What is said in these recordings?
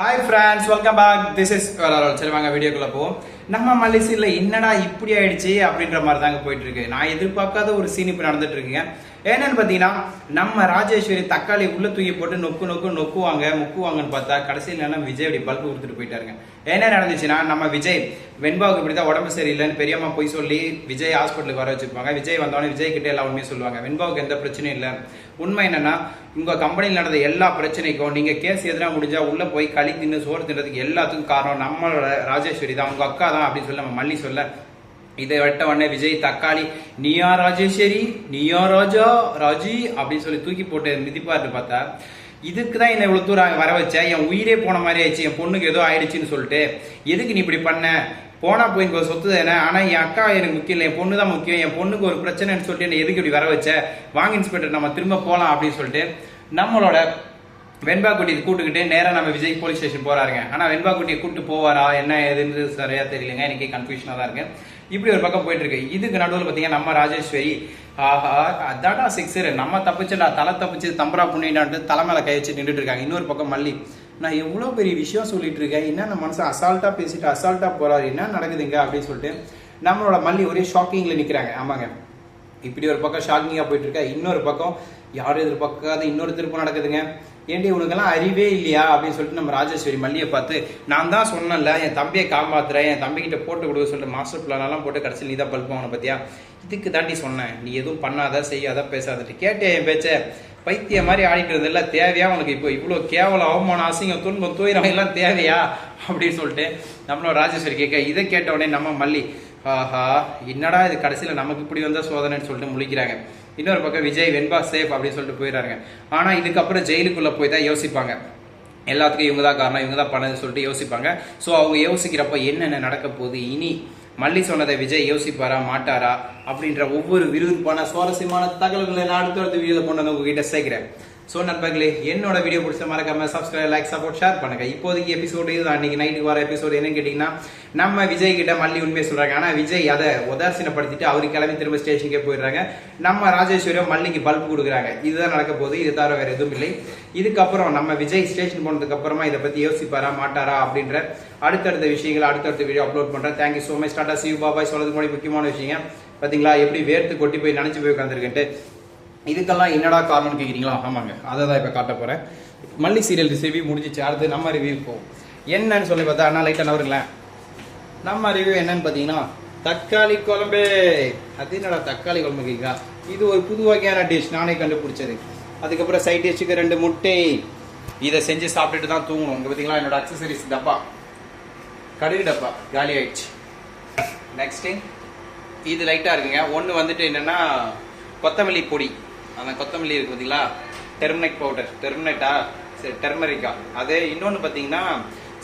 Hi friends welcome back this is சரி வாங்க வீடியோக்குள்ள போவோம். நம்ம மலேசியில் என்னடா இப்படி ஆயிடுச்சு அப்படின்ற மாதிரி தாங்க போயிட்டு இருக்கு நான் எதிர்பார்க்காத ஒரு சீன் இப்போ நடந்துட்டு இருக்குங்க என்னன்னு பார்த்தீங்கன்னா நம்ம ராஜேஸ்வரி தக்காளி உள்ள தூக்கி போட்டு நொக்கு நொக்கு நொக்குவாங்க முக்குவாங்கன்னு பார்த்தா கடைசியில் எல்லாம் விஜய் அப்படி பல்பு கொடுத்துட்டு போயிட்டாருங்க. என்ன நடந்துச்சுன்னா நம்ம விஜய் வெண்பாவுக்கு இப்படி தான் உடம்பு சரியில்லைன்னு பெரியம்மா போய் சொல்லி விஜய் ஹாஸ்பிட்டலுக்கு வர வச்சுருப்பாங்க. விஜய் வந்தோடனே விஜய் கிட்டே எல்லாம் உண்மையை சொல்லுவாங்க. வெண்பாவுக்கு எந்த பிரச்சனையும் இல்லை. உண்மை என்னன்னா உங்கள் கம்பெனியில் நடந்த எல்லா பிரச்சனைக்கும் நீங்கள் கேஸ் எதிராக முடிஞ்சால் உள்ளே போய் களி தின்னு சோறு தின்றதுக்கு எல்லாத்துக்கும் காரணம் நம்மளோட ராஜேஸ்வரி தான். உங்கள் அக்கா தான். அப்படின்னு சொல்லி நம்ம மல்லி சொல்ல இதை வெட்ட உடனே விஜய் தக்காளி நீயா ராஜேஸ்வரி? நீயா ராஜா? ராஜி? அப்படின்னு சொல்லி தூக்கி போட்டு மிதிப்பாரு பார்த்தா இதுக்கு தான் என்ன இவ்வளவு தூரம் வர வச்ச? என் உயிரே போன மாதிரி ஆயிடுச்சு. என் பொண்ணுக்கு ஏதோ ஆயிடுச்சுன்னு சொல்லிட்டு எதுக்கு நீ இப்படி பண்ண? போனா போய் இப்போ ஒரு சொத்து தானே? ஆனா என் அக்கா எனக்கு முக்கியம் இல்லை. என் பொண்ணு தான் முக்கியம். என் பொண்ணுக்கு ஒரு பிரச்சனைன்னு சொல்லிட்டு என்ன எதுக்கு இப்படி வர வச்ச? வாங்க இன்ஸ்பெக்டர் நம்ம திரும்ப போகலாம் அப்படின்னு சொல்லிட்டு நம்மளோட வெண்பா குட்டியை கூட்டுக்கிட்டு நேராக நம்ம விஜய் போலீஸ் ஸ்டேஷன் போறாருங்க. ஆனா வெண்பா குட்டியை கூட்டு போவாரா? என்ன ஏதுன்னு சரியா தெரியலங்க. எனக்கு கன்ஃபியூஷனா தான் இருக்கு. இப்படி ஒரு பக்கம் போயிட்டு இருக்கு. இதுக்கு நடுவில் பாத்தீங்கன்னா நம்ம ராஜேஸ்வரி ஆஹா அதாடா சிக்ஸர் நம்ம தப்பிச்சுடா தலை தப்பிச்சு தம்பரா புண்ணிட்டு தலை மேலே கை வச்சு நின்றுட்டு இருக்காங்க. இன்னொரு பக்கம் மல்லி. நான் எவ்வளோ பெரிய விஷயம் சொல்லிட்டு இருக்கேன். என்ன நம்ம மனசு அசால்ட்டா பேசிட்டு அசால்ட்டா போறாரு? என்ன நடக்குதுங்க? அப்படின்னு சொல்லிட்டு நம்மளோட மல்லி ஒரே ஷாக்கிங்ல நிக்கிறாங்க. ஆமாங்க. இப்படி ஒரு பக்கம் ஷாக்கிங்காக போயிட்டு இருக்கா இன்னொரு பக்கம் யாரும் எதிர்பார்க்காத இன்னொரு திருப்பம் நடக்குதுங்க. ஏண்டி உனக்கெல்லாம் அறிவே இல்லையா? அப்படின்னு சொல்லிட்டு நம்ம ராஜேஸ்வரி மல்லியை பார்த்து நான் தான் சொன்னேன்ல என் தம்பியை காப்பாத்துறேன் என் தம்பிக்கிட்ட போட்டு கொடுக்க சொல்லிட்டு மாஸ்டர் பிளானெல்லாம் போட்டு கடைசியில் நீ தான் பல்பவனை பார்த்தியா இதுக்கு தாண்டி சொன்னேன் நீ எதுவும் பண்ணாத செய்யாத பேசாதட்டு கேட்டே என் பேச்ச? பைத்திய மாதிரி ஆடிட்டு இருந்ததில்ல தேவையா உனக்கு இப்போ? இவ்வளோ கேவலம் அவமானம் அசிங்கம் துன்பம் தூயிரம் எல்லாம் தேவையா? அப்படின்னு சொல்லிட்டு நம்மளோட ராஜேஸ்வரி கேட்க இதை கேட்ட உடனே நம்ம மல்லி ஆஹா என்னடா இது கடைசியில் நமக்கு இப்படி வந்தால் சோதனைன்னு சொல்லிட்டு முழிக்கிறாங்க. இன்னொரு பக்கம் விஜய் வெண்பா சேஃப் அப்படின்னு சொல்லிட்டு போயிடுறாங்க ஆனால் இதுக்கப்புறம் ஜெயிலுக்குள்ளே போய் தான் யோசிப்பாங்க. எல்லாத்துக்கும் இவங்க தான் காரணம் இவங்க தான் பண்ணதுன்னு சொல்லிட்டு யோசிப்பாங்க. ஸோ அவங்க யோசிக்கிறப்ப என்னென்ன நடக்க போகுது? இனி மல்லி சொன்னதை விஜய் யோசிப்பாரா மாட்டாரா? அப்படின்ற ஒவ்வொரு விறுவிறுப்பான சுவாரஸ்யமான தகவல்களை நான் அடுத்த அடுத்த வீடியோவில் கொண்டு வந்து உங்ககிட்ட சேர்க்கிறேன். ஸோ நண்பர்களே என்னோட வீடியோ பிடிச்ச மறக்காம சப்ஸ்கிரைப் லைக் சப்போர்ட் ஷேர் பண்ணுங்க. இப்போதைக்கு எபிசோடு இது அன்னைக்கு நைட்டுக்கு வர எபிசோடு என்னன்னு கேட்டிங்கன்னா நம்ம விஜய் கிட்ட மல்லி உண்மையை சொல்றாங்க. ஆனால் விஜய் அதை உதாசீனப்படுத்திட்டு அவரு கிளம்பி திரும்ப ஸ்டேஷனுக்கே போயிடுறாங்க. நம்ம ராஜேஸ்வரியும் மல்லிக்கு பல்ப் கொடுக்குறாங்க. இதுதான் நடக்க போகுது. இது தவிர வேற எதுவும் இல்லை. இதுக்கப்புறம் நம்ம விஜய் ஸ்டேஷன் போனதுக்கு அப்புறமா இதை பத்தி யோசிப்பாரா மாட்டாரா அப்படின்ற அடுத்தடுத்த விஷயங்களை அடுத்தடுத்த வீடியோ அப்லோட் பண்ணுறேன் தேங்க்யூ ஸோ மச் டாடா சிவ் பாபாய் சொல்றது கூட முக்கியமான விஷயம் பார்த்தீங்களா எப்படி வேர்த்து கொட்டி போய் நினச்சி போய் உட்காந்துருக்கேன்ட்டு இதுக்கெல்லாம் என்னடா காரணம்னு கேட்குறீங்களா ஆமாங்க. அதை தான் இப்போ காட்ட போகிறேன் மல்லி சீரியல் ரிவ்யூ முடிஞ்சிச்சு. அடுத்து நம்ம ரிவ்யூ போகும் என்னன்னு சொல்லி பார்த்தா அண்ணா லைட்டாக நவருங்களேன். நம்ம ரிவ்யூ என்னன்னு பார்த்தீங்கன்னா தக்காளி குழம்பு. அது என்னடா தக்காளி குழம்பு கேட்கா இது ஒரு புது வகையான டிஷ் நானே கண்டுபிடிச்சது. அதுக்கப்புறம் சைட் டிஷ்ஷுக்கு ரெண்டு முட்டை. இதை செஞ்சு சாப்பிட்டுட்டு தான் தூங்கணும். இங்கே பார்த்தீங்களா? என்னோட அக்சசரிஸ் டப்பா. கடுகு டப்பா. காலி ஆயிடுச்சு. நெக்ஸ்ட்டு இது லைட்டாக இருக்குங்க. ஒன்று வந்துட்டு என்னென்னா கொத்தமல்லி பொடி. அந்த கொத்தமல்லி இருக்கு பார்த்தீங்களா டெர்மனைட் பவுடர் டெர்மினட்டா சரி டெர்மரிக்கா அதே இன்னொன்று பார்த்தீங்கன்னா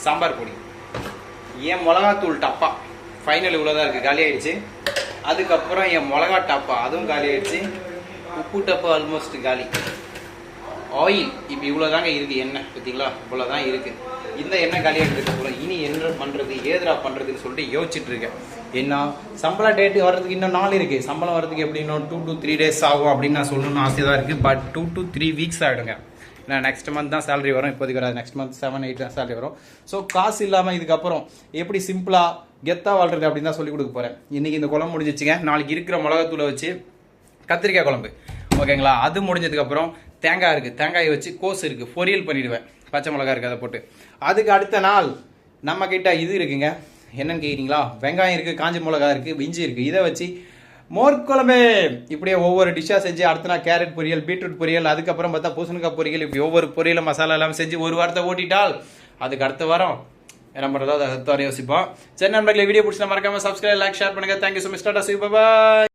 சாம்பார் பொடி. என் மிளகாத்தூள் டப்பா. ஃபைனல் இவ்வளோதான் இருக்குது காலி ஆயிடுச்சு. அதுக்கப்புறம் என் மிளகா டப்பா அதுவும் காலி ஆயிடுச்சு. உப்பு டப்பா ஆல்மோஸ்ட் காலி. ஆயில் இப்போ இவ்வளோதாங்க இருக்குது எண்ணெய் பார்த்தீங்களா இவ்வளோதான் இருக்குது இந்த எண்ணெய் காலியாக அப்புறம் இனி என்ன பண்ணுறது ஏதுரா பண்ணுறதுன்னு சொல்லிட்டு யோசிச்சுட்டு இருக்கேன். என்ன? சம்பள டேட்டு வர்றதுக்கு இன்னும் நாள் இருக்குது சம்பளம் வர்றதுக்கு எப்படின்னா டூ டு த்ரீ டேஸ் ஆகும் அப்படின்னு நான் சொல்லணும்னு ஆசை தான் இருக்குது but two to three weeks ஆகிடுங்க ஏன்னா நெக்ஸ்ட் மந்த் தான் சேலரி வரும். இப்போதைக்கு வராது. நெக்ஸ்ட் மந்த் செவன் எயிட் தான் சேலரி வரும். ஸோ காசு இல்லாமல் இதுக்கப்புறம் எப்படி சிம்பிளாக கெத்தாக வாழ்றது அப்படின்னு தான் சொல்லி கொடுக்க போகிறேன் இன்றைக்கி இந்த குழம்பு முடிஞ்சிச்சுங்க. நாளைக்கு இருக்கிற மிளகாத்தூளை வச்சு கத்திரிக்காய் குழம்பு. ஓகேங்களா? அது முடிஞ்சதுக்கப்புறம் தேங்காய் இருக்குது தேங்காயை வச்சு கோஸ் இருக்குது பொரியல் பண்ணிடுவேன். பச்சை மிளகா இருக்குது அதை போட்டு. அதுக்கு அடுத்த நாள் நம்மக்கிட்ட இது இருக்குங்க. என்னன்னு கேட்குறீங்களா வெங்காயம் இருக்குது காஞ்ச மிளகா இருக்குது இஞ்சி இருக்குது இதை வச்சு மோர் குழம்பு. இப்படியே ஒவ்வொரு டிஷ்ஷாக செஞ்சு அடுத்த நாள் கேரட் பொரியல் பீட்ரூட் பொரியல் அதுக்கப்புறம் பார்த்தா பூசணிக்காய் பொரியல் இப்படி ஒவ்வொரு பொரியலும் மசாலா எல்லாம் செஞ்சு ஒரு வாரத்தை ஓட்டிட்டால் அதுக்கு அடுத்த வாரம் என்ன பண்ணுறதோ அதை அடுத்த வாரம் யோசிப்போம். சரி நண்பர்களே வீடியோ பிடிச்சா மறக்காமல் சப்ஸ்கிரைப் லைக் ஷேர் பண்ணுங்க. தேங்க்யூ ஸோ மச் டாடா சி பாய்